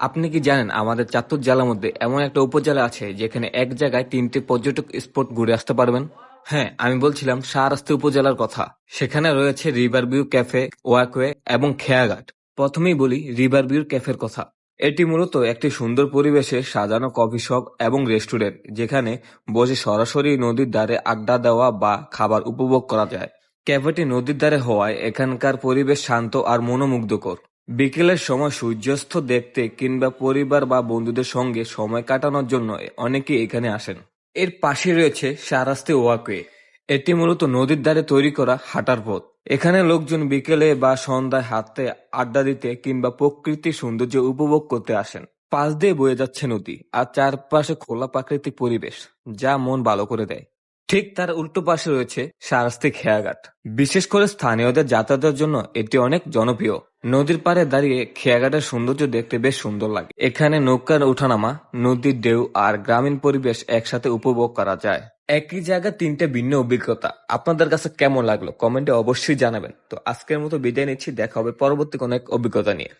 আপনি কি জানেন, আমাদের চাঁদপুর জেলার মধ্যে এমন একটা উপজেলা আছে যেখানে এক জায়গায় তিনটে পর্যটক স্পট ঘুরে আসতে পারবেন? হ্যাঁ আমি বলছিলাম শাহরাস্তি উপজেলার কথা। সেখানে রয়েছে রিভার ভিউ ক্যাফে, ওয়াকওয়ে এবং খেয়াঘাট। প্রথমেই বলি রিভার ভিউ ক্যাফের কথা। এটি মূলত একটি সুন্দর পরিবেশে সাজানো কফি শপ এবং রেস্টুরেন্ট, যেখানে বসে সরাসরি নদীর ধারে আড্ডা দেওয়া বা খাবার উপভোগ করা যায়। ক্যাফেটি নদীর ধারে হওয়ায় এখানকার পরিবেশ শান্ত আর মনোমুগ্ধকর। বিকেলের সময় সূর্যাস্ত দেখতে কিংবা পরিবার বা বন্ধুদের সঙ্গে সময় কাটানোর জন্য অনেকে এখানে আসেন। এর পাশে রয়েছে শাহরাস্তি ওয়াকওয়ে। এটি মূলত নদীর ধারে তৈরি করা হাঁটার পথ। এখানে লোকজন বিকেলে বা সন্ধ্যায় হাঁটতে আড্ডা দিতে কিংবা প্রকৃতির সৌন্দর্য উপভোগ করতে আসেন। পাশ দিয়ে বয়ে যাচ্ছে নদী আর চারপাশে খোলা প্রাকৃতিক পরিবেশ, যা মন ভালো করে দেয়। ঠিক তার উল্টো পাশে রয়েছে শারাস্তি খেয়াঘাট। বিশেষ করে স্থানীয়দের যাতায়াতের জন্য এটি অনেক জনপ্রিয়। নদীর পাড়ে দাঁড়িয়ে খেয়াঘাটের সৌন্দর্য দেখতে বেশ সুন্দর লাগে। এখানে নৌকার ওঠানামা, নদীর ঢেউ আর গ্রামীণ পরিবেশ একসাথে উপভোগ করা যায়। একই জায়গা তিনটে ভিন্ন অভিজ্ঞতা। আপনাদের কাছে কেমন লাগল? কমেন্টে অবশ্যই জানাবেন। তো আজকের মতো বিদায় নিচ্ছি। দেখা হবে পরবর্তী কোনো এক অভিজ্ঞতা নিয়ে।